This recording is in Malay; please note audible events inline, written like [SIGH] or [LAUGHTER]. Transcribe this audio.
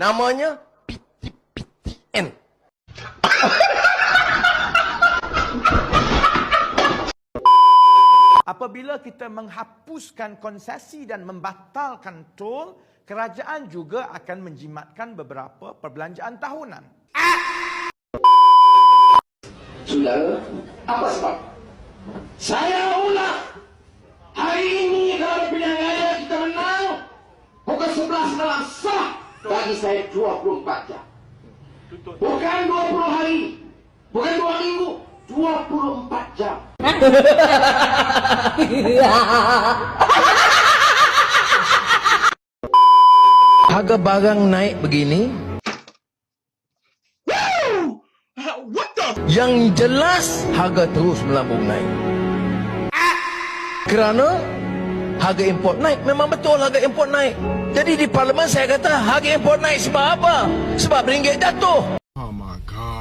Namanya PTPTN. [LAUGHS] Apabila kita menghapuskan konsesi dan membatalkan tol, kerajaan juga akan menjimatkan beberapa perbelanjaan tahunan. Saudara, apa sebab? Saya ulang. Hari ini kalau pilihan raya kita menang, pukul 11 malam sah bagi saya 24 jam. Bukan 20 hari, bukan 2 minggu, 24 jam. [LAUGHS] Harga barang naik begini. Yang jelas harga terus melambung naik. Kerana harga import naik. Memang betul harga import naik. Jadi di parlimen saya kata harga import naik sebab apa? Sebab ringgit jatuh. Oh my god,